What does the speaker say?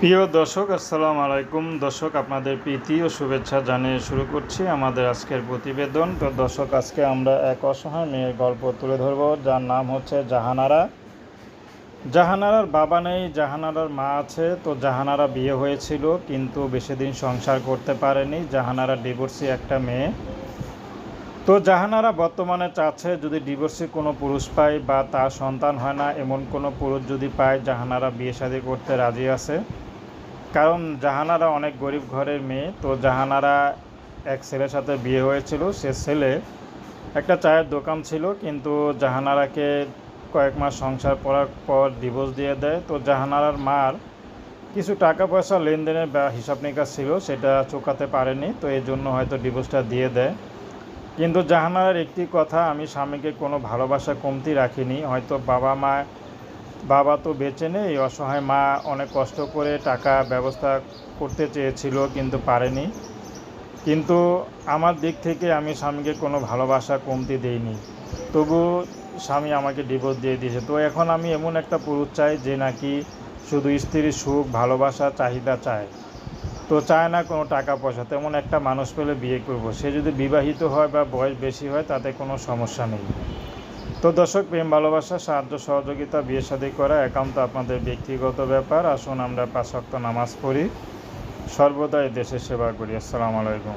প্রিয় দর্শক, আসসালামু আলাইকুম। দর্শক, আপনাদের প্রীতি ও শুভেচ্ছা জানিয়ে শুরু করছি আমাদের আজকের প্রতিবেদন। তো দর্শক, আজকে আমরা এক অসহায় মেয়ের গল্প তুলে ধরব। যার নাম হচ্ছে জাহানারা। জাহানারার বাবা নেই, জাহানারার মা আছে। তো জাহানারা বিয়ে হয়েছিল, কিন্তু বেশি দিন সংসার করতে পারেনি। জাহানারা ডিভোর্সি একটা মেয়ে। তো জাহানারা বর্তমানে চাচ্ছে যদি ডিভোর্সে কোনো পুরুষ পায় বা তার সন্তান হয় না, এমন কোনো পুরুষ যদি পায় জাহানারা বিয়ে শাদী করতে রাজি আছে? কারণ জাহানারা অনেক গরিব ঘরের মেয়ে, তো জাহানারা এক ছেলের সাথে বিয়ে হয়েছিল, সে ছেলে একটা চায়ের দোকান ছিল, কিন্তু জাহানারাকে কয়েক মাস সংসার করার পর ডিভোর্স দিয়ে দেয়। তো জাহানারার মার কিছু টাকা পয়সা লেনদেনের বা হিসাব নিকাশ ছিল, সেটা চোকাতে পারেনি, তো এই জন্য হয়তো ডিভোর্সটা দিয়ে দেয়। কিন্তু জাহানারার একটি কথা আমি স্বামীকে কোনো ভালোবাসা কমতি রাখিনি। হয়তো বাবা মা, বাবা তো বেঁচে নেই, অসহায় মা অনেক কষ্ট করে টাকা ব্যবস্থা করতে চেয়েছিল কিন্তু পারেনি। কিন্তু আমার দিক থেকে আমি স্বামীকে কোনো ভালোবাসা কমতি দেইনি। তবু স্বামী আমাকে ডিভোর্স দিয়ে দিয়েছে। তো এখন আমি এমন একটা পুরুষ চাই যে নাকি শুধু স্ত্রীর সুখ, ভালোবাসা, চাহিদা চায়। তো চায় না কোনো টাকা পয়সা তেমন একটা মানুষ পেলে বিয়ে করব। সে যদি বিবাহিত হয় বা বয়স বেশি হয়, তাতে কোনো সমস্যা নেই। তো দর্শক, প্রেম, ভালোবাসা, সাহায্য, সহযোগিতা, বিয়ে শাদী করা একান্ত আপনাদের ব্যক্তিগত ব্যাপার। আসুন আমরা পাঁচ নামাজ পড়ি। সর্বদাই দেশের সেবা করি। আসসালামু আলাইকুম।